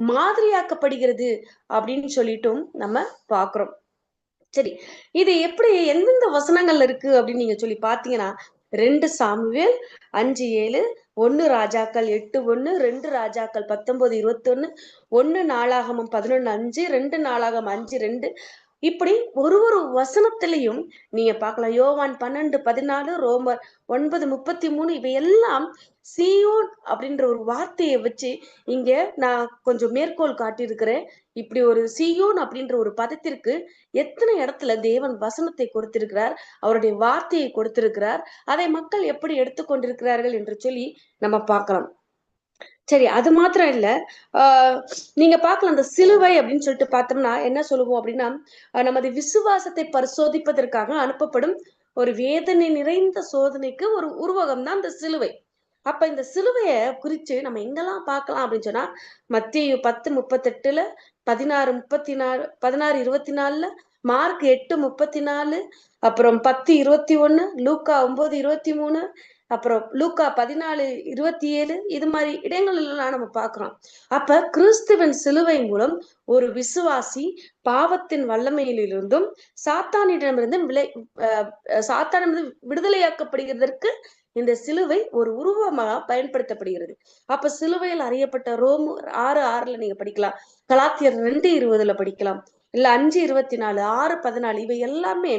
மாதிரியாக்கப்படுகிறது அப்படின்னு சொல்லிட்டும் நம்ம பாக்குறோம். சரி இது எப்படி எந்தெந்த வசனங்கள்ல இருக்கு அப்படின்னு நீங்க சொல்லி பாத்தீங்கன்னா ரெண்டு சாமுவேல் அஞ்சு ஏழு ஒன்னு ராஜாக்கள் எட்டு ஒன்னு ரெண்டு ராஜாக்கள் பத்தொன்பது இருபத்தி ஒன்னு ஒன்னு நாளாகமம் பதினொன்னு அஞ்சு ரெண்டு நாளாகம் அஞ்சு ரெண்டு இப்படி ஒரு ஒரு வசனத்திலையும் நீங்க பார்க்கலாம். யோவான் பன்னெண்டு பதினாலு ரோமர் ஒன்பது முப்பத்தி மூணு இவையெல்லாம் சியோன் அப்படின்ற ஒரு வார்த்தையை வச்சு இங்க நான் கொஞ்சம் மேற்கோள் காட்டியிருக்கிறேன். இப்படி ஒரு சியோன் அப்படின்ற ஒரு பதத்திற்கு எத்தனை இடத்துல தேவன் வசனத்தை கொடுத்திருக்கிறார் அவருடைய வார்த்தையை கொடுத்திருக்கிறார் அதை மக்கள் எப்படி எடுத்துக்கொண்டிருக்கிறார்கள் என்று சொல்லி நம்ம பார்க்கலாம். சரி அது மாத்திரம் இல்ல. ஆஹ் நீங்க பார்க்கலாம் அந்த சிலுவை அப்படின்னு சொல்லிட்டு பார்த்தோம்னா என்ன சொல்லுவோம் அப்படின்னா நமது விசுவாசத்தை பரிசோதிப்பதற்காக அனுப்பப்படும் ஒரு வேதனை நிறைந்த சோதனைக்கு ஒரு உருவகம் தான் இந்த சிலுவை. அப்ப இந்த சிலுவைய குறிச்சு நம்ம எங்கெல்லாம் பார்க்கலாம் அப்படின்னு சொன்னா மத்திய பத்து முப்பத்தெட்டுல பதினாறு முப்பத்தி நாலு பதினாறு இருபத்தி நாலுல மார்க் எட்டு முப்பத்தி நாலு அப்புறம் பத்து இருபத்தி ஒன்னு லூக்கா ஒன்பது இருபத்தி மூணு அப்புறம் லூக்கா பதினாலு இருபத்தி ஏழு இது மாதிரி இடங்கள்லாம் நம்ம பார்க்கிறோம். அப்ப கிறிஸ்துவின் சிலுவை மூலம் ஒரு விசுவாசி பாவத்தின் வல்லமையிலிருந்தும் சாத்தானிடமிருந்து விலை சாத்தானிடமிருந்து விடுதலையாக்கப்படுகிறதற்கு இந்த சிலுவை ஒரு உருவமாக பயன்படுத்தப்படுகிறது. அப்ப சிலுவையில் அறியப்பட்ட ரோம் ஆறு ஆறுல நீங்க படிக்கலாம். கலாத்தியர் ரெண்டு இருபதுல படிக்கலாம். இல்ல அஞ்சு இருபத்தி நாலு ஆறு பதினாலு இவை எல்லாமே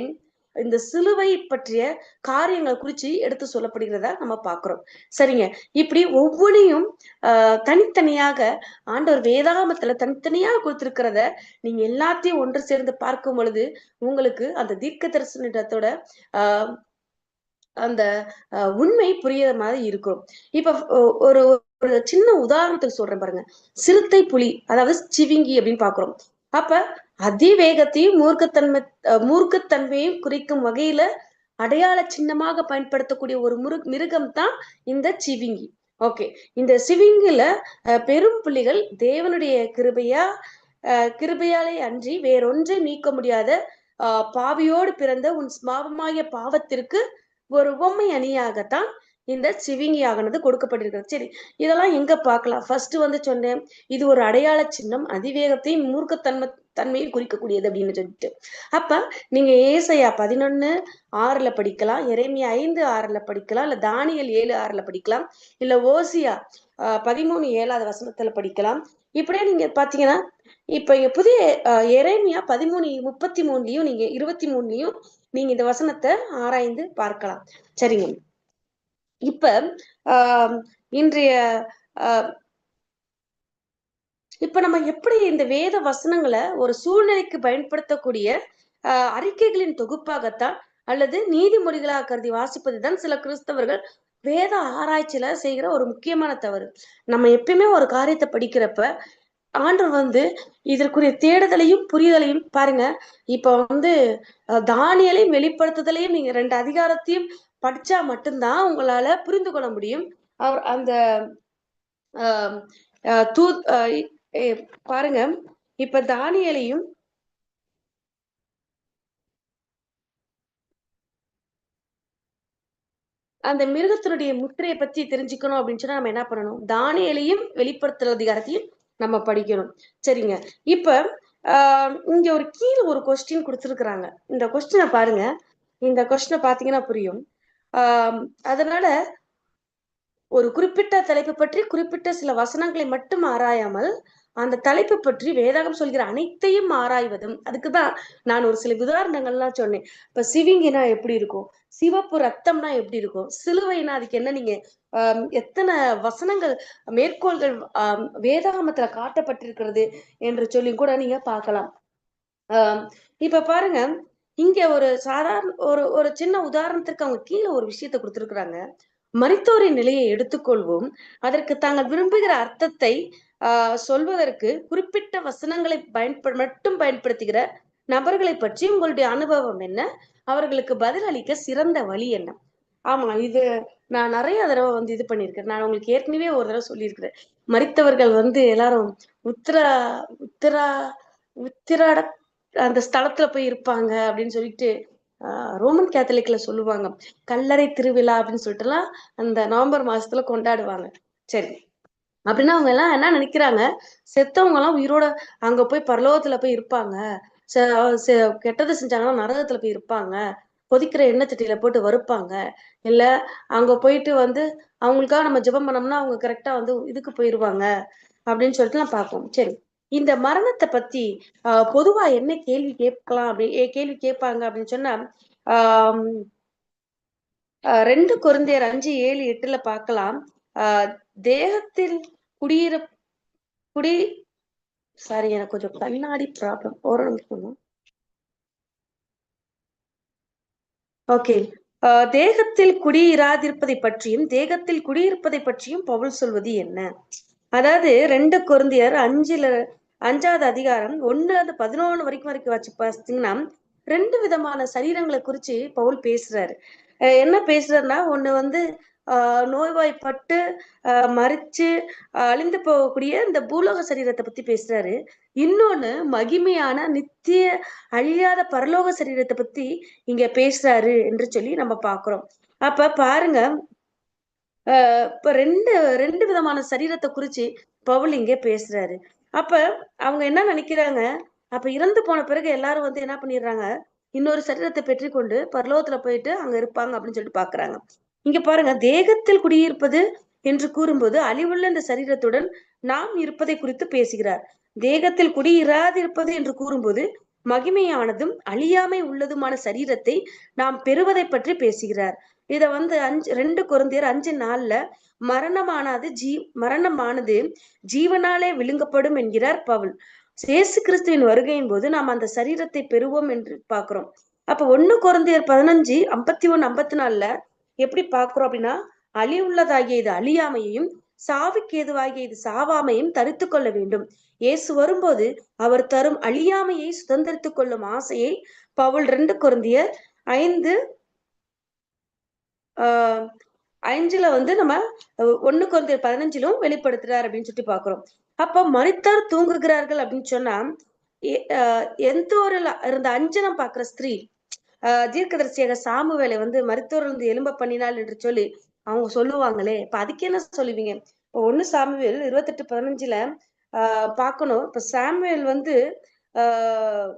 இந்த சிலுவை பற்றிய காரியங்களை குறிச்சு எடுத்து சொல்லப்படுகிறதா நம்ம பாக்குறோம். சரிங்க. இப்படி ஒவ்வொன்றையும் ஆஹ் தனித்தனியாக ஆண்டவர் வேதாகமத்துல தனித்தனியாக கொடுத்திருக்கிறத நீங்க எல்லாத்தையும் ஒன்று சேர்ந்து பார்க்கும் பொழுது உங்களுக்கு அந்த தீர்க்க தரிசனத்தோட ஆஹ் அந்த உண்மை புரியுற மாதிரி இருக்கும். இப்ப ஒரு ஒரு சின்ன உதாரணத்துக்கு சொல்றேன் பாருங்க. சிறுத்தை புலி அதாவது சிவிங்கி அப்படின்னு பாக்குறோம். அப்ப அதிவேகத்தையும் மூர்க்கத்தன்மை மூர்க்கத்தன்மையும் குறிக்கும் வகையில அடையாள சின்னமாக பயன்படுத்தக்கூடிய ஒரு முரு மிருகம் தான் இந்த சிவிங்கி. ஓகே. இந்த சிவிங்கில பெரும் புள்ளிகள் தேவனுடைய கிருபையா கிருபையாலே அன்றி வேறொன்றை நீக்க முடியாத ஆஹ் பாவியோடு பிறந்த உன் ஸ்மாபமாய பாவத்திற்கு ஒரு உவமை அணியாகத்தான் இந்த சிவிங்கி ஆகனது கொடுக்கப்பட்டிருக்கிறது. சரி இதெல்லாம் எங்க பார்க்கலாம்? ஃபர்ஸ்ட் வந்து சொன்னேன் இது ஒரு அடையாள சின்னம் அதிவேகத்தையும் மூர்க்கத்தன்மை தன்மையை குறிக்கக்கூடியது அப்படின்னு சொல்லிட்டு. அப்ப நீங்க ஏசையா பதினொன்னு ஆறுல படிக்கலாம் இறைமையா ஐந்து ஆறுல படிக்கலாம் இல்ல தானியல் ஏழு ஆறுல படிக்கலாம் இல்ல ஓசியா பதிமூணு ஏழாவது வசனத்துல படிக்கலாம். இப்படியே நீங்க பாத்தீங்கன்னா இப்ப இங்க புதிய எரேமியா பதிமூணு முப்பத்தி மூணுலயும் நீங்க இருபத்தி மூணுலயும் நீங்க இந்த வசனத்தை ஆராய்ந்து பார்க்கலாம். சரிங்க. இப்ப ஆஹ் இன்றைய ஆஹ் இப்ப நம்ம எப்படி இந்த வேத வசனங்களை ஒரு சூழ்நிலைக்கு பயன்படுத்தக்கூடிய ஆஹ் அறிக்கைகளின் தொகுப்பாகத்தான் அல்லது நீதிமொழிகளாக கருதி வாசிப்பதுதான் சில கிறிஸ்தவர்கள் வேத ஆராய்ச்சியில செய்கிற ஒரு முக்கியமான தவறு. நம்ம எப்பயுமே ஒரு காரியத்தை படிக்கிறப்ப ஆண்டவர் வந்து இதற்குரிய தேடுதலையும் புரிதலையும் பாருங்க. இப்ப வந்து தானியலையும் வெளிப்படுத்துதலையும் நீங்க ரெண்டு அதிகாரத்தையும் படிச்சா மட்டும்தான் உங்களால புரிந்து கொள்ள முடியும். அவர் அந்த தூ பாருங்க. இப்ப தானியலையும் அந்த மிருகத்தினுடைய முத்திரையை பத்தி தெரிஞ்சுக்கணும் அப்படின்னு சொன்னா நம்ம என்ன பண்ணணும்? தானியலையும் வெளிப்படுத்துற அதிகாரத்தையும் நம்ம படிக்கணும். சரிங்க. இப்ப ஆஹ் இங்க ஒரு கீழே ஒரு கொஸ்டின் கொடுத்துருக்குறாங்க. இந்த கொஸ்டினை பாருங்க. இந்த கொஸ்டினை பாத்தீங்கன்னா புரியும். ஆஹ் அதனால ஒரு குறிப்பிட்ட தலைப்பு பற்றி குறிப்பிட்ட சில வசனங்களை மட்டும் ஆராயாமல் அந்த தலைப்பு பற்றி வேதாகம் சொல்கிற அனைத்தையும் ஆராய்வதும் அதுக்குதான் நான் ஒரு சில உதாரணங்கள்லாம் சொன்னேன். இப்ப சிவிங்கினா எப்படி இருக்கும்? சிவப்பு ரத்தம்னா எப்படி இருக்கும்? சிலுவைனா அதுக்கு என்ன நீங்க ஆஹ் எத்தனை வசனங்கள் மேற்கோள்கள் ஆஹ் வேதாகமத்துல காட்டப்பட்டிருக்கிறது என்று சொல்லி கூட நீங்க பார்க்கலாம். ஆஹ் இப்ப பாருங்க இங்க ஒரு சாதாரண ஒரு ஒரு சின்ன உதாரணத்திற்கு அவங்க கீழே ஒரு விஷயத்த கொடுத்துருக்குறாங்க. மறித்தோரின் நிலையை எடுத்துக்கொள்வோம். அதற்கு தாங்கள் விரும்புகிற அர்த்தத்தை ஆஹ் சொல்வதற்கு குறிப்பிட்ட வசனங்களை பயன்ப மட்டும் பயன்படுத்துகிற நபர்களை பற்றி உங்களுடைய அனுபவம் என்ன? அவர்களுக்கு பதில் அளிக்க சிறந்த வழி என்ன? ஆமா இது நான் நிறைய தடவை வந்து இது பண்ணியிருக்கேன். நான் உங்களுக்கு ஏற்கனவே ஒரு தடவை சொல்லியிருக்கிறேன். மறித்தவர்கள் வந்து எல்லாரும் உத்திரா உத்திரா உத்திராட அந்த ஸ்தலத்துல போய் இருப்பாங்க அப்படின்னு சொல்லிட்டு ரோமன் கேத்தலிக்ல சொல்லுவாங்க. கல்லறை திருவிழா அப்படின்னு சொல்லிட்டுலாம் அந்த நவம்பர் மாசத்துல கொண்டாடுவாங்க. சரி. அப்படின்னா அவங்க எல்லாம் என்ன நினைக்கிறாங்க? செத்தவங்க எல்லாம் உயிரோட அங்க போய் பரலோகத்துல போய் இருப்பாங்க. கெட்டது செஞ்சாங்கன்னா நரகத்துல போய் இருப்பாங்க. கொதிக்கிற எண்ணெய் சட்டியில போட்டு வறுப்பாங்க. இல்ல அங்க போயிட்டு வந்து அவங்களுக்காக நம்ம ஜெபம் பண்ணோம்னா அவங்க கரெக்டா வந்து இதுக்கு போயிருவாங்க. அப்படின்னு சொல்லிட்டு நான் பார்ப்போம். சரி. இந்த மரணத்தை பத்தி ஆஹ் பொதுவா என்ன கேள்வி கேட்கலாம் அப்படி கேள்வி கேட்பாங்க அப்படின்னு சொன்னா ஆஹ் ரெண்டு குழந்தையர் அஞ்சு ஏழு எட்டுல பார்க்கலாம். ஆஹ் தேகத்தில் குடியிரு குடி சாரி எனக்கு கொஞ்சம் கண்ணாடி ப்ராப்ளம் ஒரு நிமிஷம். ஓகே தேகத்தில் குடியிராதிருப்பதை பற்றியும் தேகத்தில் குடியிருப்பதை பற்றியும் பவுல் சொல்வது என்ன? அதாவது ரெண்டு குருந்தியர் அஞ்சுல அஞ்சாவது அதிகாரம் ஒண்ணுல இருந்து பதினொன்னு வரைக்கும் வரைக்கும் வச்சு பார்த்தீங்கன்னா ரெண்டு விதமான சரீரங்களை குறிச்சு பவுல் பேசுறாரு. என்ன பேசுறாருன்னா ஒண்ணு வந்து ஆஹ் நோய்வாய்ப்பட்டு அஹ் மறிச்சு அழிந்து போகக்கூடிய இந்த பூலோக சரீரத்தை பத்தி பேசுறாரு. இன்னொன்னு மகிமையான நித்திய அழியாத பரலோக சரீரத்தை பத்தி இங்க பேசுறாரு என்று சொல்லி நம்ம பாக்குறோம். அப்ப பாருங்க ஆஹ் இப்ப ரெண்டு ரெண்டு விதமான சரீரத்தை குறிச்சு பவுல் இங்க பேசுறாரு. அப்ப அவங்க என்ன நினைக்கிறாங்க? அப்ப இறந்து போன பிறகு எல்லாரும் வந்து என்ன பண்ணிடுறாங்க? இன்னொரு சரீரத்தை பெற்றுக்கொண்டு பரலோகத்துல போயிட்டு அங்க இருப்பாங்க அப்படின்னு சொல்லிட்டு பாக்குறாங்க. இங்க பாருங்க தேகத்தில் குடியிருப்பது என்று கூறும்போது அழிவுள்ள இந்த சரீரத்துடன் நாம் இருப்பதை குறித்து பேசுகிறார். தேகத்தில் குடியிராதிருப்பது என்று கூறும்போது மகிமையானதும் அழியாமை உள்ளதுமான சரீரத்தை நாம் பெறுவதை பற்றி பேசுகிறார். இத வந்து அஞ்சு ரெண்டு குருந்தியர் அஞ்சு நாள்ல மரணமானது ஜீ மரணமானது ஜீவனாலே விழுங்கப்படும் என்கிறார் பவுல். சேசு கிறிஸ்துவின் வருகையின் போது நாம் அந்த சரீரத்தை பெறுவோம் என்று பாக்குறோம் அப்ப ஒண்ணு குழந்தையர் பதினஞ்சு ஐம்பத்தி ஒன்னு ஐம்பத்தி நாலுல எப்படி பாக்குறோம் அப்படின்னா அழிவுள்ளதாகிய இது அழியாமையையும் சாவுக்கு ஏதுவாகிய இது சாவாமையும் தரித்து கொள்ள வேண்டும். இயேசு வரும்போது அவர் தரும் அழியாமையை சுதந்திரித்துக் கொள்ளும் ஆசையை பவுல் ரெண்டு குருந்தியர் ஐந்து அஞ்சுல வந்து நம்ம ஒண்ணு குழந்தை பதினஞ்சிலும் வெளிப்படுத்துறாரு அப்படின்னு சொல்லிட்டு பாக்குறோம் அப்ப மனிதர் தூங்குகிறார்கள் அப்படின்னு சொன்னா எந்த ஒரு இருந்த அஞ்சனம் பாக்குற ஸ்திரீ ஆஹ் தீர்க்கதரிசியாக சாமு வேலை வந்து மருத்துவர் இருந்து எலும்ப பண்ணினாள் என்று சொல்லி அவங்க சொல்லுவாங்களே இப்ப அதுக்கு என்ன சொல்லுவீங்க? இப்போ ஒண்ணு சாமுவேல் இருபத்தெட்டு பதினஞ்சுல ஆஹ் பார்க்கணும். இப்ப சாமுவேல் வந்து ஆஹ்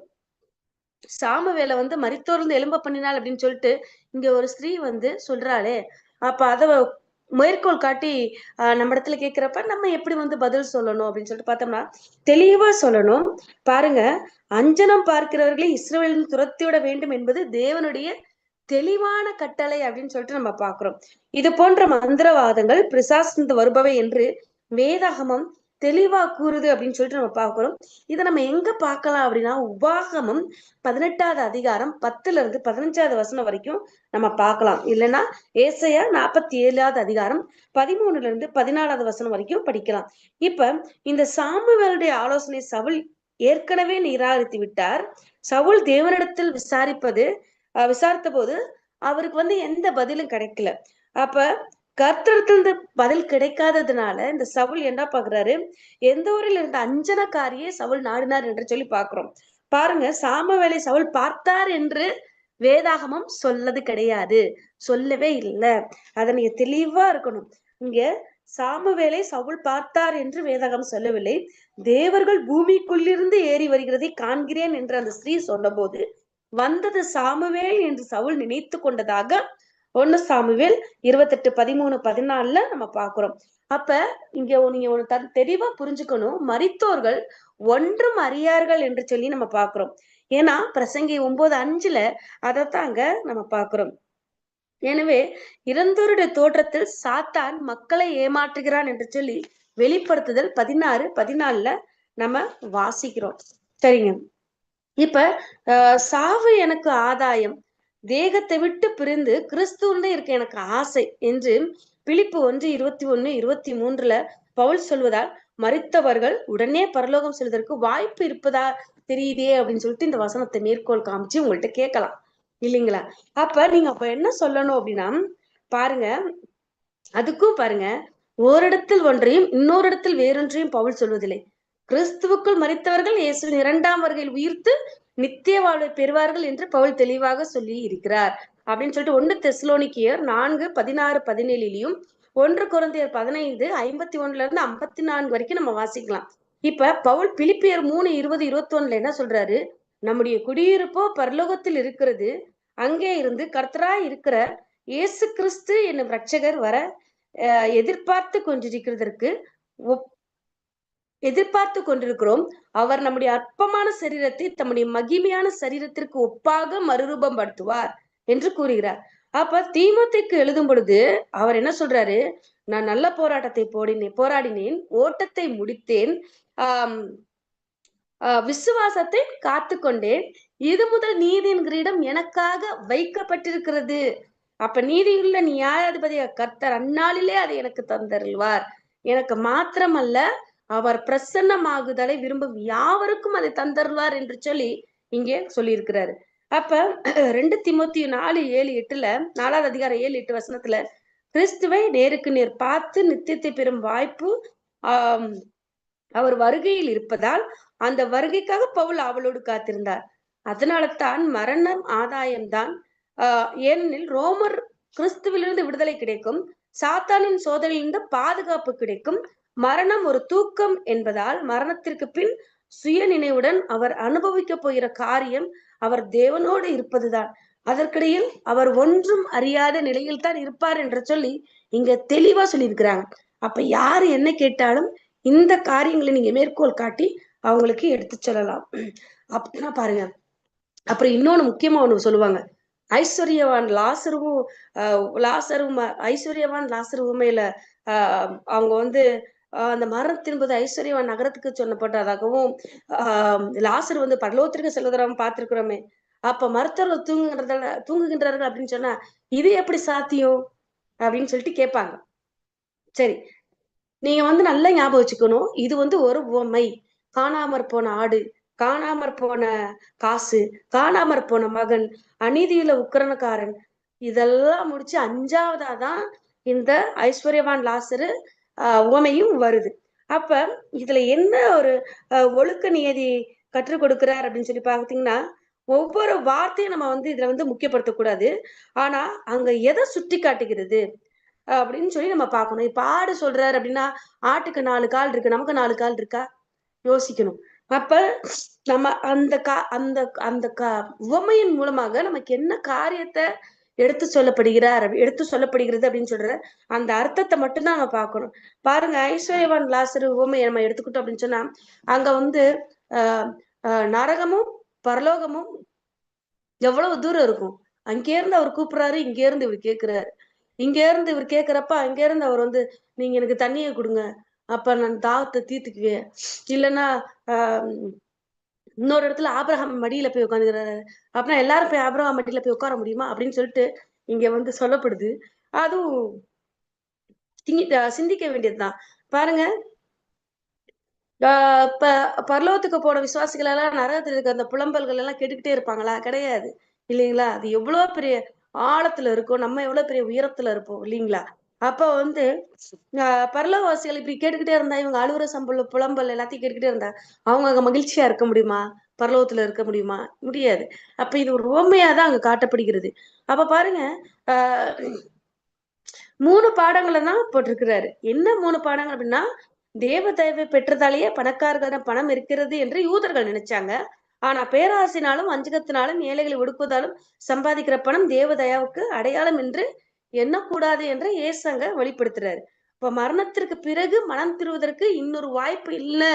சாமுவேலை வந்து மறித்தோர்ந்து எலும்ப பண்ணினாள் அப்படின்னு சொல்லிட்டு இங்க ஒரு ஸ்திரீ வந்து சொல்றாளே அப்ப அத மேற்கோள் காட்டி நம்ம இடத்துல கேட்கிறப்ப நம்ம எப்படி வந்து பதில் சொல்லணும் அப்படின்னு சொல்லிட்டு பார்த்தோம்னா தெளிவா சொல்லணும். பாருங்க அஞ்சனம் பார்க்கிறவர்களை இஸ்ரேலின் துரத்திவிட வேண்டும் என்பது தேவனுடைய தெளிவான கட்டளை அப்படின்னு சொல்லிட்டு நம்ம பாக்குறோம் இது போன்ற மந்திரவாதங்கள் பிரசாசிந்து வருபவை என்று வேதாகமம் தெளிவா கூறுது அப்படின்னு சொல்லிட்டு நம்ம பாக்குறோம் இதை நம்ம எங்க பார்க்கலாம் அப்படின்னா உபாகமம் பதினெட்டாவது அதிகாரம் பத்துல இருந்து பதினஞ்சாவது வசனம் வரைக்கும் நம்ம பார்க்கலாம். இல்லைன்னா ஏசையா நாற்பத்தி ஏழாவது அதிகாரம் பதிமூணுல இருந்து பதினாலாவது வசனம் வரைக்கும் படிக்கலாம். இப்ப இந்த சாமுவேலுடைய ஆலோசனை சவுல் ஏற்கனவே நிராகரித்து விட்டார். சவுல் தேவனிடத்தில் விசாரிப்பது விசாரித்த போது அவருக்கு வந்து எந்த பதிலும் கிடைக்கல. அப்ப கர்த்தத்திலிருந்து பதில் கிடைக்காததுனால இந்த சவுல் என்ன பாக்குறாரு எந்த ஊரில் இருந்த அஞ்சனக்காரியே சவுல் நாடினார் என்று சொல்லி பாக்குறோம் பாருங்க சாம வேலை சவுல் பார்த்தார் என்று வேதாகமம் சொல்லது கிடையாது. சொல்லவே இல்லை. அதை நீங்க தெளிவா இருக்கணும். இங்க சாமுவேலை சவுல் பார்த்தார் என்று வேதாகம் சொல்லவில்லை. தேவர்கள் பூமிக்குள்ளிருந்து ஏறி வருகிறதை காண்கிறேன் என்று அந்த ஸ்திரீ சொன்னபோது வந்தது சாமுவேல் என்று சவுல் நினைத்து கொண்டதாக ஒண்ணு சாமுவேல் இருபத்தெட்டு பதிமூணு பதினாலுல நம்ம பாக்குறோம். அப்ப இங்க நீங்க ஒண்ணு தெளிவா புரிஞ்சுக்கணும். மறித்தோர்கள் ஒன்றும் அறியார்கள் என்று சொல்லி நம்ம பாக்குறோம். ஏன்னா பிரசங்கி ஒன்பது அஞ்சுல அதைத்தாங்க நம்ம பாக்குறோம். எனவே இறந்தோருடைய தோற்றத்தில் சாத்தான் மக்களை ஏமாற்றுகிறான் என்று சொல்லி வெளிப்படுத்துதல் பதினாறு பதினாலுல நம்ம வாசிக்கிறோம். சரிங்க. இப்ப சாவு எனக்கு ஆதாயம். தேகத்தை விட்டு பிரிந்து கிறிஸ்துவன் இருக்க எனக்கு ஆசை என்று பிழிப்பு ஒன்று இருபத்தி ஒண்ணு இருபத்தி மூன்றுல பவுல் சொல்வதால் மறித்தவர்கள் உடனே பரலோகம் செல்வதற்கு வாய்ப்பு இருப்பதா தெரியுதே? அப்படின்னு சொல்லிட்டு இந்த வசனத்தை மேற்கோள் காமிச்சு உங்கள்கிட்ட கேட்கலாம். இல்லைங்களா? அப்ப நீங்க அப்ப என்ன சொல்லணும் அப்படின்னா பாருங்க அதுக்கும் பாருங்க ஓரிடத்தில் ஒன்றையும் இன்னொரு இடத்தில் வேறொன்றையும் பவுல் சொல்வதில்லை. கிறிஸ்துவுக்குள் மறித்தவர்கள் இயேசுவின் இரண்டாம் வருகையில் உயிர்த்து நித்திய வாழ்வை பெறுவார்கள் என்று பவுல் தெளிவாக சொல்லி இருக்கிறார். அப்படின்னு சொல்லிட்டு ஒன்று தெஸ்லோனிக்கியர் நான்கு பதினாறு பதினேழிலையும் ஒன்று குழந்தையர் பதினைந்து ஐம்பத்தி ஒண்ணுல இருந்து ஐம்பத்தி நான்கு வரைக்கும் நம்ம வாசிக்கலாம். இப்ப பவுல் பிலிப்பியர் மூணு இருபது இருபத்தி ஒண்ணுல என்ன சொல்றாரு? நம்முடைய குடியிருப்போ பரலோகத்தில் இருக்கிறது. அங்கே இருந்து கர்த்தராய் இருக்கிற இயேசு கிறிஸ்து என்னும் ரட்சகர் வர எதிர்பார்த்து கொண்டிருக்கிறதற்கு எதிர்பார்த்து கொண்டிருக்கிறோம். அவர் நம்முடைய அற்பமான சரீரத்தை தம்முடைய மகிமையான சரீரத்திற்கு ஒப்பாக மறுரூபம் படுத்துவார் என்று கூறுகிறார். அப்ப தீமத்தைக்கு எழுதும் பொழுது அவர் என்ன சொல்றாரு? நான் நல்ல போராட்டத்தை போடினேன் போராடினேன் ஓட்டத்தை முடித்தேன் ஆஹ் விசுவாசத்தை காத்து கொண்டேன் இது முதல் நீதியின் கிரீடம் எனக்காக வைக்கப்பட்டிருக்கிறது. அப்ப நீதியுள்ள நியாயாதிபதிய கர்த்தர் அந்நாளிலே அதை எனக்கு தந்தருள்வார். எனக்கு மாத்திரமல்ல அவர் பிரசன்னமாகுதலை விரும்பும் யாவருக்கும் அதை தந்தருவார் என்று சொல்லி இங்கே சொல்லியிருக்கிறாரு. அப்ப ரெண்டு திமுத்தி நாலு ஏழு எட்டுல நாலாவது அதிகாரம் ஏழு எட்டு வசனத்துல கிறிஸ்துவை நேருக்கு நேர் பார்த்து நித்தியத்தை பெறும் வாய்ப்பு ஆஹ் அவர் வருகையில் இருப்பதால் அந்த வருகைக்காக பவுல் அவளோடு காத்திருந்தார். அதனால தான் மரணம் ஆதாயம்தான். ஆஹ் ஏனெனில் ரோமர் கிறிஸ்துவிலிருந்து விடுதலை கிடைக்கும் சாத்தானின் சோதனையிலிருந்து பாதுகாப்பு கிடைக்கும் மரணம் ஒரு தூக்கம் என்பதால் மரணத்திற்கு பின் சுய நினைவுடன் அவர் அனுபவிக்க போகிற காரியம் அவர் தேவனோடு இருப்பதுதான். அதற்கிடையில் அவர் ஒன்றும் அறியாத நிலையில் தான் இருப்பார் என்று சொல்லி இங்க தெளிவா சொல்லியிருக்கிறாங்க. அப்ப யாரு என்ன கேட்டாலும் இந்த காரியங்களை நீங்க மேற்கோள் காட்டி அவங்களுக்கு எடுத்து சொல்லலாம். அப்படின்னா பாருங்க. அப்புறம் இன்னொன்னு முக்கியமா ஒண்ணு சொல்லுவாங்க. ஐஸ்வர்யவான் லாசருவும் லாசருவும் ஐஸ்வர்யவான் லாசருவுமையில ஆஹ் அவங்க வந்து அந்த மரணத்தின் போது ஐஸ்வர்யவான் நகரத்துக்கு சொன்னப்பட்டதாகவும் ஆஹ் லாசர் வந்து பரலோகத்திற்கு செல்வதரம் பார்த்திருக்கிறோமே. அப்ப மருத்துவர் தூங்குகின்றதால தூங்குகின்றார்கள் அப்படின்னு சொன்னா இது எப்படி சாத்தியம்? அப்படின்னு சொல்லிட்டு கேட்பாங்க. சரி நீங்க வந்து நல்லா ஞாபகம் வச்சுக்கணும். இது வந்து ஒரு உவமை. காணாமற் போன ஆடு காணாமற் போன காசு காணாமற் போன மகன் அநீதியில உக்கரணக்காரன். இதெல்லாம் முடிச்சு அஞ்சாவதாதான் இந்த ஐஸ்வர்யவான் லாசரு உவமையும் வருது. அப்ப இதுல என்ன ஒரு ஒழுக்க நியதி கற்றுக் கொடுக்கிறார் அப்படின்னு சொல்லி பார்த்தீங்கன்னா ஒவ்வொரு வார்த்தையும் நம்ம வந்து இதுல வந்து முக்கியப்படுத்தக்கூடாது ஆனா அங்க எதை சுட்டி காட்டுகிறது அப்படின்னு சொல்லி நம்ம பார்க்கணும் இப்ப ஆடு சொல்றாரு அப்படின்னா ஆட்டுக்கு நாலு கால் இருக்கு நமக்கு நாலு கால் இருக்கா? யோசிக்கணும். அப்ப நம்ம அந்த கா அந்த அந்த கா உவமையின் மூலமாக நமக்கு என்ன காரியத்தை எடுத்து சொல்லப்படுகிறார் எடுத்து சொல்லப்படுகிறது அப்படின்னு சொல்ற அந்த அர்த்தத்தை மட்டும்தான் நம்ம பார்க்கணும். பாருங்க ஐஸ்வர்யவான் லாசரு உவமையை நம்ம எடுத்துக்கிட்டோம் அப்படின்னு சொன்னா அங்க வந்து ஆஹ் நரகமும் பரலோகமும் எவ்வளவு தூரம் இருக்கும்? அங்கே இருந்து அவர் கூப்பிடுறாரு இங்க இருந்து இவர் கேட்கிறாரு. இங்க இருந்து இவர் கேட்கிறப்ப அங்க இருந்து அவர் வந்து நீங்க எனக்கு தண்ணியை கொடுங்க. அப்ப நான் தாகத்தை தீர்த்துக்குவேன். இல்லைன்னா ஆஹ் இன்னொரு இடத்துல ஆபிரகாம் மடியில போய் உட்காந்துக்கிறாரு அப்படின்னா எல்லாரும் போய் ஆபிரகாம் மடியில போய் உட்கார முடியுமா? அப்படின்னு சொல்லிட்டு இங்க வந்து சொல்லப்படுது. அதுவும் சிந்திக்க வேண்டியதுதான். பாருங்க. ப பரலோகத்துக்கு போன விசுவாசிகள் எல்லாம் நரகத்துல இருக்க அந்த புலம்பல்கள் எல்லாம் கெட்டுக்கிட்டே இருப்பாங்களா? கிடையாது. இல்லைங்களா? அது எவ்வளவு பெரிய ஆழத்துல இருக்கும். நம்ம எவ்வளவு பெரிய உயரத்துல இருப்போம். இல்லைங்களா? அப்போ வந்து பரலவாசிகள் இப்படி கேட்டுக்கிட்டே இருந்தா இவங்க அலுவல சம்பளம் புலம்பல் எல்லாத்தையும் கேட்டுக்கிட்டே இருந்தா அவங்க அங்க மகிழ்ச்சியா இருக்க முடியுமா? பரலோகத்துல இருக்க முடியுமா? முடியாது. அப்ப இது ஒரு உண்மையா தான் அங்க காட்டப்படுகிறது. அப்ப பாருங்க ஆஹ் மூணு பாடங்களை தான் போட்டிருக்கிறாரு. என்ன மூணு பாடங்கள் அப்படின்னா தேவ தயவை பெற்றதாலேயே பணக்காரர்களிடம் பணம் இருக்கிறது என்று யூதர்கள் நினைச்சாங்க. ஆனா பேராசினாலும் வஞ்சகத்தினாலும் ஏழைகளை ஒடுக்குவதாலும் சம்பாதிக்கிற பணம் தேவதயாவுக்கு அடையாளம் என்று எண்ணக்கூடாது என்று ஏசங்க வெளிப்படுத்துறாரு. இப்ப மரணத்திற்கு பிறகு மனம் திருவதற்கு இன்னொரு வாய்ப்பு இல்லை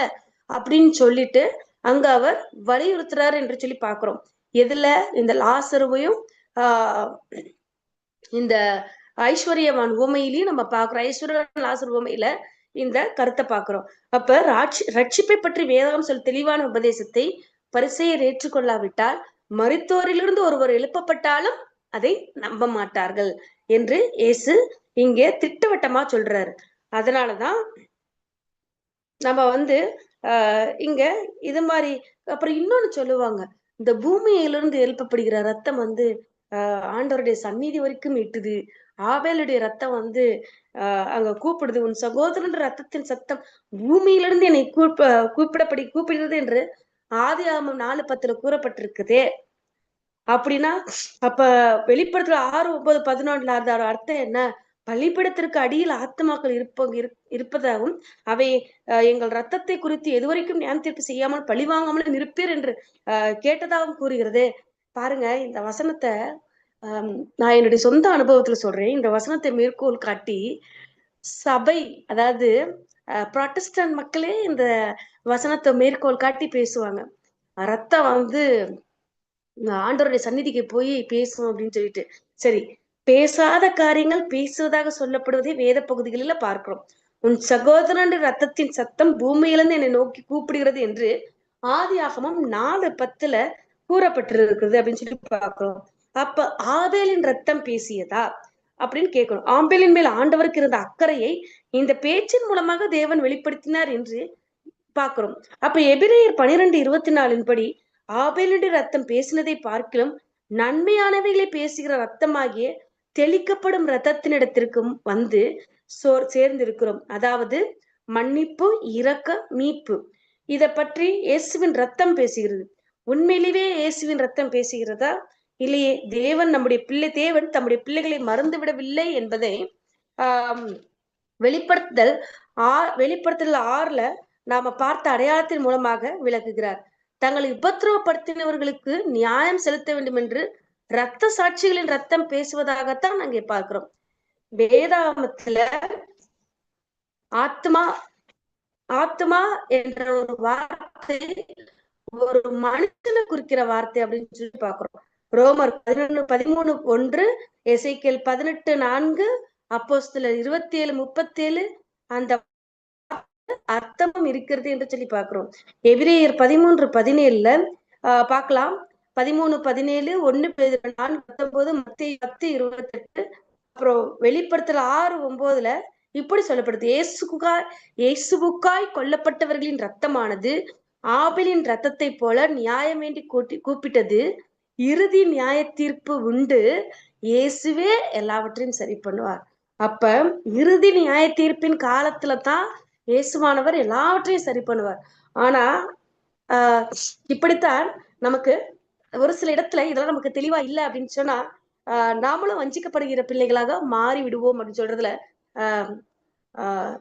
அப்படின்னு சொல்லிட்டு அங்க அவர் வலியுறுத்துறாரு என்று சொல்லி பாக்குறோம் எதுல? இந்த லாசருவையும் ஆஹ் இந்த ஐஸ்வர்யவான் உமையிலையும் நம்ம பாக்குறோம் ஐஸ்வர்யவான் லாசர் உமையில இந்த கருத்தை பாக்குறோம் அப்ப ராட்சி ரட்சிப்பை பற்றி வேதகம் சொல் தெளிவான உபதேசத்தை பரிசையை ஏற்றுக்கொள்ளாவிட்டால் மருத்துவரிலிருந்து ஒருவர் எழுப்பப்பட்டாலும் அதை நம்ப மாட்டார்கள். என்று இயேசு இங்கே திட்டவட்டமா சொல்றாரு. அதனாலதான் நம்ம வந்து ஆஹ் இங்க இது மாதிரி அப்புறம் இன்னொன்னு சொல்லுவாங்க. இந்த பூமியிலிருந்து எழுப்பப்படுகிற ரத்தம் வந்து ஆஹ் ஆண்டவருடைய சந்நிதி வரைக்கும் இட்டுது ஆவேலுடைய ரத்தம் வந்து ஆஹ் அங்க கூப்பிடுது. உன் சகோதரன் ரத்தத்தின் சத்தம் பூமியிலிருந்து என்னை கூப்ப கூப்பிடப்படி கூப்பிடுகிறது என்று ஆதி ஆமம் நாலு பத்துல கூறப்பட்டிருக்குதே. அப்படின்னா அப்ப வெளிப்படத்துல ஆறு ஒன்பது பதினொன்றுல அதோட அர்த்தம் என்ன? பள்ளிப்படத்திற்கு அடியில் ஆத்மாக்கள் இருப்ப இருப்பதாகவும் அவை எங்கள் ரத்தத்தை குறித்து எதுவரைக்கும் ஞான தீர்ப்பு செய்யாமல் பழி வாங்காமல் இருப்பீர் என்று கேட்டதாகவும் கூறுகிறது. பாருங்க இந்த வசனத்தை நான் என்னுடைய சொந்த அனுபவத்துல சொல்றேன். இந்த வசனத்தை மேற்கோள் காட்டி சபை அதாவது ப்ராட்டஸ்டன் மக்களே இந்த வசனத்தை மேற்கோள் காட்டி பேசுவாங்க. ரத்தம் வந்து ஆண்டவருடைய சந்நிதிக்கு போய் பேசும் அப்படின்னு சொல்லிட்டு. சரி பேசாத காரியங்கள் பேசுவதாக சொல்லப்படுவதை வேத பகுதிகளில பார்க்கிறோம். உன் சகோதரனுடைய ரத்தத்தின் சத்தம் பூமியிலிருந்து என்னை நோக்கி கூப்பிடுகிறது என்று ஆதி ஆகமும் நாலு பத்துல கூறப்பட்டிருக்கிறது அப்படின்னு சொல்லி பார்க்கிறோம். அப்ப ஆவேலின் ரத்தம் பேசியதா அப்படின்னு கேட்கணும் ஆம்பேலின் மேல் ஆண்டவருக்கு இருந்த அக்கறையை இந்த பேச்சின் மூலமாக தேவன் வெளிப்படுத்தினார் என்று பார்க்கிறோம். அப்ப எபிரேயர் பனிரெண்டு இருபத்தி நாலின் படி ஆபேலுடைய ரத்தம் பேசினதை பார்க்கிலும் நன்மையானவைகளை பேசுகிற ரத்தமாகிய தெளிக்கப்படும் ரத்தத்தினிடத்திற்கும் வந்து சோர் சேர்ந்திருக்கிறோம். அதாவது மன்னிப்பு இரக்க மீட்பு. இதை பற்றி இயேசுவின் ரத்தம் பேசுகிறது. உண்மையிலேயே இயேசுவின் ரத்தம் பேசுகிறதா? இல்லையே தேவன் நம்முடைய பிள்ளை தேவன் தம்முடைய பிள்ளைகளை மறந்து விடவில்லை என்பதை ஆஹ் வெளிப்படுத்துதல் ஆ வெளிப்படுத்துதல் ஆறுல நாம பார்த்த அடையாளத்தின் மூலமாக விளக்குகிறார். தங்களை உபத்திரவப்படுத்தினவர்களுக்கு நியாயம் செலுத்த வேண்டும் என்று ரத்த சாட்சிகளின் ரத்தம் பேசுவதாகத்தான் நாங்க பார்க்கிறோம். வேதாமத்துல ஆத்மா ஆத்மா என்ற ஒரு வார்த்தை ஒரு மனுஷனை குறிக்கிற வார்த்தை அப்படின்னு சொல்லி பாக்குறோம் ரோமர் பதினொன்னு பதிமூணு ஒன்று எசைக்கேல் பதினெட்டு நான்கு அப்போஸ்துல இருபத்தி ஏழு முப்பத்தி ஏழு அந்த அர்த்தமும் இருக்கிறது என்று சொல்லி பாக்குறோம் எபிரேயர் பதிமூன்று பதினேழுல ஆஹ் பார்க்கலாம். பதிமூணு பதினேழு ஒண்ணு நான்கு பத்தொன்பது மத்திய பத்து இருபத்தி எட்டு அப்புறம் வெளிப்படுத்தல ஆறு ஒன்பதுல இப்படி சொல்லப்படுது. ஏசுகாய் ஏசுபுக்காய் கொல்லப்பட்டவர்களின் ரத்தமானது ஆபிலின் ரத்தத்தை போல நியாயம் வேண்டி கூட்டி கூப்பிட்டது. இறுதி நியாய தீர்ப்பு உண்டு. இயேசுவே எல்லாவற்றையும் சரி பண்ணுவார். அப்ப இறுதி நியாய தீர்ப்பின் காலத்துல தான் இயேசுவானவர் எல்லாவற்றையும் சரி பண்ணுவார். ஆனா ஆஹ் இப்படித்தான் நமக்கு ஒரு சில இடத்துல இதெல்லாம் நமக்கு தெளிவா இல்லை அப்படின்னு சொன்னா ஆஹ் நாமளும் வஞ்சிக்கப்படுகிற பிள்ளைகளாக மாறி விடுவோம் அப்படின்னு சொல்றதுல ஆஹ் ஆஹ்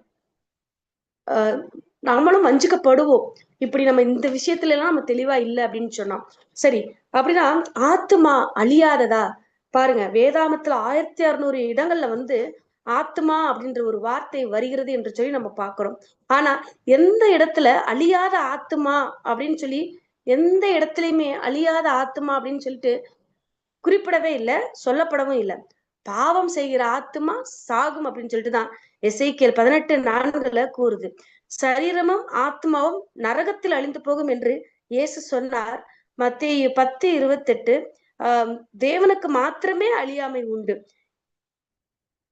நாமளும் வஞ்சிக்கப்படுவோம். இப்படி நம்ம இந்த விஷயத்துல எல்லாம் நம்ம தெளிவா இல்லை அப்படின்னு சொன்னோம். சரி அப்படின்னா ஆத்மா அழியாததா? பாருங்க வேதாமத்துல ஆயிரத்தி அறுநூறு இடங்கள்ல வந்து ஆத்மா அப்படின்ற ஒரு வார்த்தை வருகிறது என்று சொல்லி நம்ம பாக்குறோம் ஆனா எந்த இடத்துல அழியாத ஆத்மா அப்படின்னு சொல்லி எந்த இடத்துலயுமே அழியாத ஆத்மா அப்படின்னு சொல்லிட்டு குறிப்பிடவே இல்லை சொல்லப்படவும் இல்லை. பாவம் செய்கிற ஆத்மா சாகும் அப்படின்னு சொல்லிட்டு தான் எசைக்கியல் பதினெட்டு நான்குல கூறுது. சரீரமும் ஆத்மாவும் நரகத்தில் அழிந்து போகும் என்று இயேசு சொன்னார். மத்திய பத்து இருபத்தெட்டு ஆஹ் தேவனுக்கு மாத்திரமே அழியாமை உண்டு.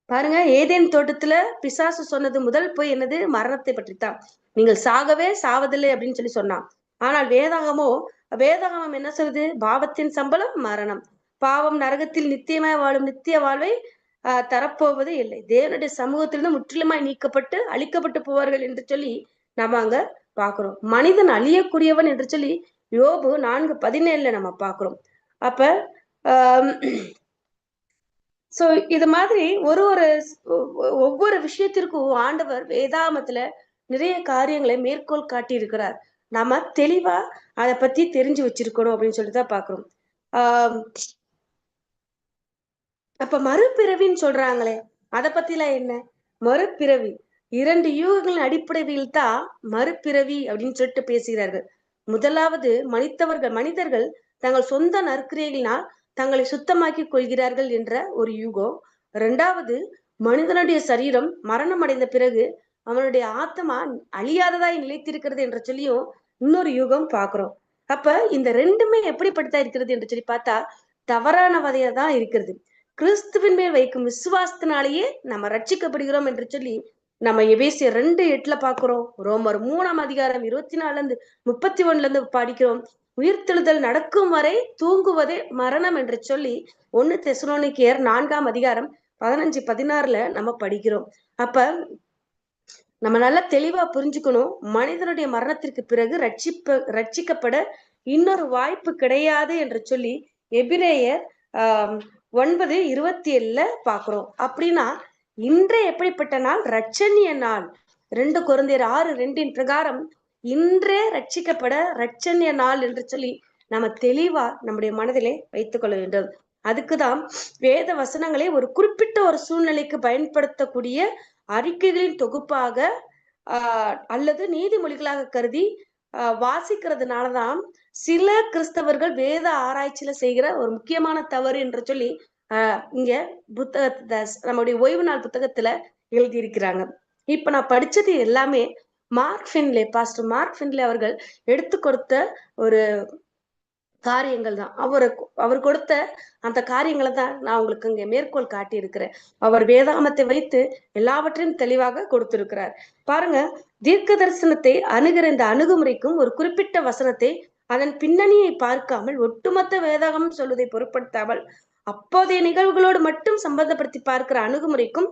பாருங்க ஏதேன் தோட்டத்துல பிசாசு சொன்னது முதல் போய் என்னது? மரணத்தை பற்றித்தான். நீங்கள் சாகவே சாவதில்லை அப்படின்னு சொல்லி சொன்னான். ஆனால் வேதாகமோ வேதாகமம் என்ன சொல்லுது? பாவத்தின் சம்பளம் மரணம். பாவம் நரகத்தில் நித்தியமாய் வாழும் நித்திய வாழ்வை ஆஹ் தரப்போவது இல்லை. தேவனுடைய சமூகத்திலிருந்து முற்றிலுமாய் நீக்கப்பட்டு அழிக்கப்பட்டு போவார்கள் என்று சொல்லி நம்ம அங்க பாக்குறோம். மனிதன் அழியக்கூடியவன் என்று சொல்லி யோபு நான்கு பதினேழுல நம்ம பாக்குறோம். அப்ப ஆஹ் சோ இது மாதிரி ஒரு ஒரு ஒவ்வொரு விஷயத்திற்கும் ஆண்டவர் வேதாமத்துல நிறைய காரியங்களை மேற்கோள் காட்டி இருக்கிறார் நாம தெளிவா அதை பத்தி தெரிஞ்சு வச்சிருக்கணும் அப்படின்னு சொல்லிட்டு தான் பாக்குறோம். ஆஹ் அப்ப மறுபிறவின்னு சொல்றாங்களே அதை பத்திலாம் என்ன? மறுபிறவி. இரண்டு யூகங்களின் அடிப்படையில் தான் மறுபிறவி அப்படின்னு சொல்லிட்டு பேசுகிறார்கள். முதலாவது மனிதவர்கள் மனிதர்கள் தங்கள் சொந்த நற்கிரியைகளினால் தங்களை சுத்தமாக்கி கொள்கிறார்கள் என்ற ஒரு யூகம். இரண்டாவது மனிதனுடைய சரீரம் மரணம் அடைந்த பிறகு அவனுடைய ஆத்மா அழியாததாய் நிலைத்திருக்கிறது என்ற சொல்லியும் இன்னொரு யுகம் பாக்குறோம் அப்ப இந்த ரெண்டுமே எப்படிப்பட்டதா இருக்கிறது என்று சொல்லி பார்த்தா தவறான வதையா தான் இருக்கிறது. கிறிஸ்துவின் மேல் வைக்கும் விசுவாசத்தினாலேயே நம்ம ரட்சிக்கப்படுகிறோம் என்று சொல்லி நம்ம எபேசிய ரெண்டு எட்டுல பாக்குறோம் ரோமர் மூணாம் அதிகாரம் இருபத்தி நாலுல இருந்து முப்பத்தி ஒண்ணுல இருந்து படிக்கிறோம். உயிர்த்தெழுதல் நடக்கும் வரை தூங்குவதே மரணம் என்று சொல்லி ஒன்னு தெசலோனிக்கியர் நான்காம் அதிகாரம் பதினஞ்சு பதினாறுல நம்ம படிக்கிறோம். அப்ப நம்ம நல்லா தெளிவா புரிஞ்சுக்கணும். மனிதனுடைய மரணத்திற்கு பிறகு ரட்சிப்ப ரட்சிக்கப்பட இன்னொரு வாய்ப்பு கிடையாது என்று சொல்லி எபிரேயர் ஆஹ் ஒன்பது இருபத்தி ஏழுல பாக்குறோம். அப்படின்னா இன்றே எப்படிப்பட்ட நாள்? ரட்சணிய நாள். ரெண்டு குழந்தையர் ஆறு ரெண்டின் பிரகாரம் இன்றே ரட்சிக்கப்பட ரட்சணிய நாள் என்று சொல்லி நம்ம தெளிவா நம்முடைய மனதிலே வைத்துக் கொள்ள வேண்டும். அதுக்குதான் வேத வசனங்களை ஒரு குறிப்பிட்ட ஒரு சூழ்நிலைக்கு பயன்படுத்தக்கூடிய அறிக்கைகளின் தொகுப்பாக ஆஹ் அல்லது நீதிமொழிகளாக கருதி ஆஹ் வாசிக்கிறதுனாலதான் சில கிறிஸ்தவர்கள் வேத ஆராய்ச்சியில செய்கிற ஒரு முக்கியமான தவறு என்று சொல்லி ஆஹ் இங்க புத்தகத்தை நம்முடைய ஓய்வு நாள் புத்தகத்துல எழுதியிருக்கிறாங்க. இப்ப நான் படிச்சது எல்லாமே Mark Finlay pastor Mark Finlay அவர்கள் எடுத்து கொடுத்த ஒரு காரியங்கள் தான். அவர் அவர் கொடுத்த அந்த காரியங்களை தான் நான் உங்களுக்கு இங்கே மேற்கோள் காட்டியிருக்கிறேன். அவர் வேதாமத்தை வைத்து எல்லாவற்றையும் தெளிவாக கொடுத்திருக்கிறார். பாருங்க தீர்க்க தரிசனத்தை அணுகிற இந்த அணுகுமுறைக்கும் ஒரு குறிப்பிட்ட வசனத்தை அதன் பின்னணியை பார்க்காமல் ஒட்டுமொத்த வேதாகம் சொல்வதை பொருட்படுத்தாமல் அப்போதைய நிகழ்வுகளோடு மட்டும் சம்பந்தப்படுத்தி பார்க்கிற அணுகுமுறைக்கும்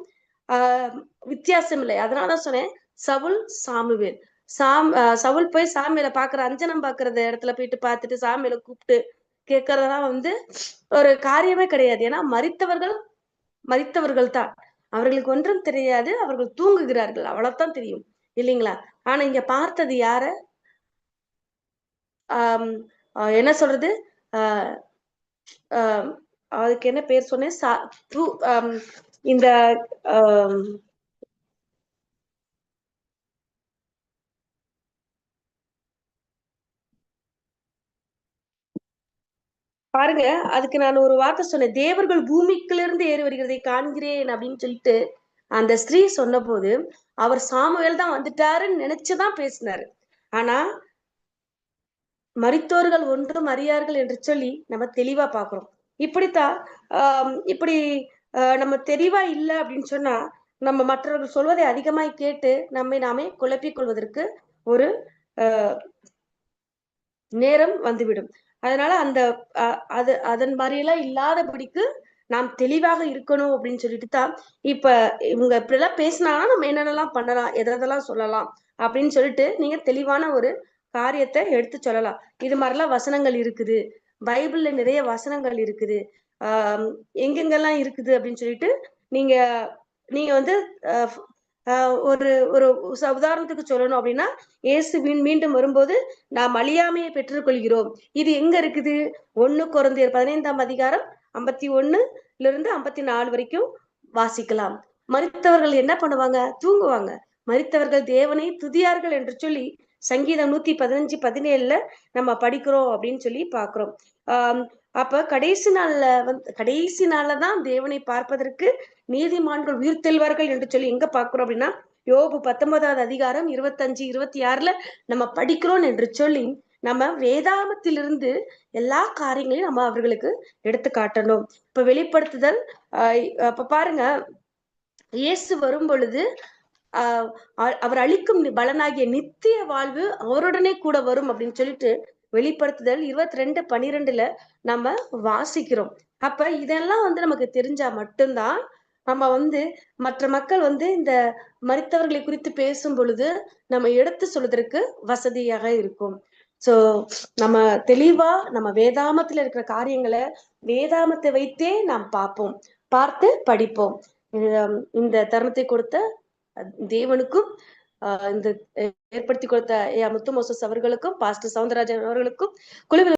ஆஹ் வித்தியாசம் இல்லை அதனாலதான் சொன்னேன் சவுல் சாமுவேல். சாம் சவுல் போய் சாமியில பாக்குற அஞ்சனம் பாக்குறத இடத்துல போயிட்டு பார்த்துட்டு சாமியில கூப்பிட்டு கேட்கறதெல்லாம் வந்து ஒரு காரியமே கிடையாது. ஏன்னா மறித்தவர்கள் மறித்தவர்கள் தான். அவர்களுக்கு ஒன்றும் தெரியாது. அவர்கள் தூங்குகிறார்கள். அவ்வளவுதான் தெரியும். இல்லைங்களா? ஆனா இங்க பார்த்தது யார? ஆஹ் என்ன சொல்றது? ஆஹ் ஆஹ் அதுக்கு என்ன பேர் சொன்னேன்? சா இந்த பாருங்க அதுக்கு நான் ஒரு வார்த்தை சொன்னேன். தேவர்கள் பூமிக்கிலிருந்து ஏறி வருகிறதை காண்கிறேன் அப்படின்னு சொல்லிட்டு அந்த ஸ்திரீ சொன்ன போது அவர் சாமுவேல் தான் வந்துட்டாருன்னு நினைச்சுதான் பேசினாரு. ஆனா மறித்தோர்கள் ஒன்றும் அறியார்கள் என்று சொல்லி நம்ம தெளிவா பாக்குறோம். இப்படித்தான் ஆஹ் இப்படி நம்ம தெளிவா இல்லை அப்படின்னு சொன்னா நம்ம மற்றவர்கள் சொல்வதை அதிகமாய் கேட்டு நம்மை நாமே குழப்பிக் கொள்வதற்கு ஒரு நேரம் வந்துவிடும். அதனால அந்த அது அதன் மாதிரியெல்லாம் இல்லாதபடிக்கு நாம் தெளிவாக இருக்கணும் அப்படின்னு சொல்லிட்டு தான் இப்ப இவங்க இப்படிலாம் பேசினாங்கன்னா நம்ம என்னென்னலாம் பண்ணலாம் எதெல்லாம் சொல்லலாம் அப்படின்னு சொல்லிட்டு நீங்க தெளிவான ஒரு காரியத்தை எடுத்து சொல்லலாம். இது மாதிரிலாம் வசனங்கள் இருக்குது. பைபிள்ல நிறைய வசனங்கள் இருக்குது. ஆஹ் எங்கெங்கெல்லாம் இருக்குது அப்படின்னு சொல்லிட்டு நீங்க நீங்க வந்து ஒரு ஒரு உதாரணத்துக்கு சொல்லணும் அப்படின்னா இயேசு மீண்டும் வரும்போது நாம் அழியாமையை பெற்றுக்கொள்கிறோம். இது எங்க இருக்குது? ஒண்ணு குறைந்தர் பதினைந்தாம் அதிகாரம் ஐம்பத்தி ஒண்ணுல இருந்து ஐம்பத்தி நாலு வரைக்கும் வாசிக்கலாம். மறித்தவர்கள் என்ன பண்ணுவாங்க? தூங்குவாங்க. மறித்தவர்கள் தேவனை துதியார்கள் என்று சொல்லி சங்கீதம் நூத்தி பதினஞ்சு பதினேழுல நம்ம படிக்கிறோம் அப்படின்னு சொல்லி பாக்குறோம் ஆஹ் அப்ப கடைசி நாள்ல வந்து கடைசி நாள்ல தான் தேவனை பார்ப்பதற்கு நீதிமான்கள் உயிர் தெல்வார்கள் என்று சொல்லி எங்க பாக்குறோம் அப்படின்னா யோபு பத்தொன்பதாவது அதிகாரம் இருபத்தஞ்சு இருபத்தி ஆறுல நம்ம படிக்கிறோம் என்று சொல்லி நம்ம வேதாமத்திலிருந்து எல்லா காரியங்களையும் நம்ம அவர்களுக்கு எடுத்து காட்டணும். இப்ப வெளிப்படுத்துதல் ஆஹ் அப்ப பாருங்க இயேசு வரும் பொழுது அவர் அளிக்கும் பலனாகிய நித்திய வாழ்வு அவருடனே கூட வரும் அப்படின்னு சொல்லிட்டு வெளிப்படுத்துதல் இருபத்தி ரெண்டு பனிரெண்டுல நம்ம வாசிக்கிறோம். அப்ப இதெல்லாம் வந்து நமக்கு தெரிஞ்சா மட்டும்தான் நம்ம வந்து மற்ற மக்கள் வந்து இந்த மறித்தவர்களை குறித்து பேசும் பொழுது நம்ம எடுத்து சொல்வதற்கு வசதியாக இருக்கும். சோ நம்ம தெளிவா நம்ம வேதாமத்துல இருக்கிற காரியங்களை வேதாமத்தை வைத்தே நாம் பார்ப்போம். பார்த்து படிப்போம். இந்த தருணத்தை கொடுத்த தேவனுக்கும் இந்த ஏற்படுத்தி கொடுத்த முத்து மோசஸ் அவர்களுக்கும் பாஸ்டர் சவுந்தரராஜன் அவர்களுக்கும் குழுவில்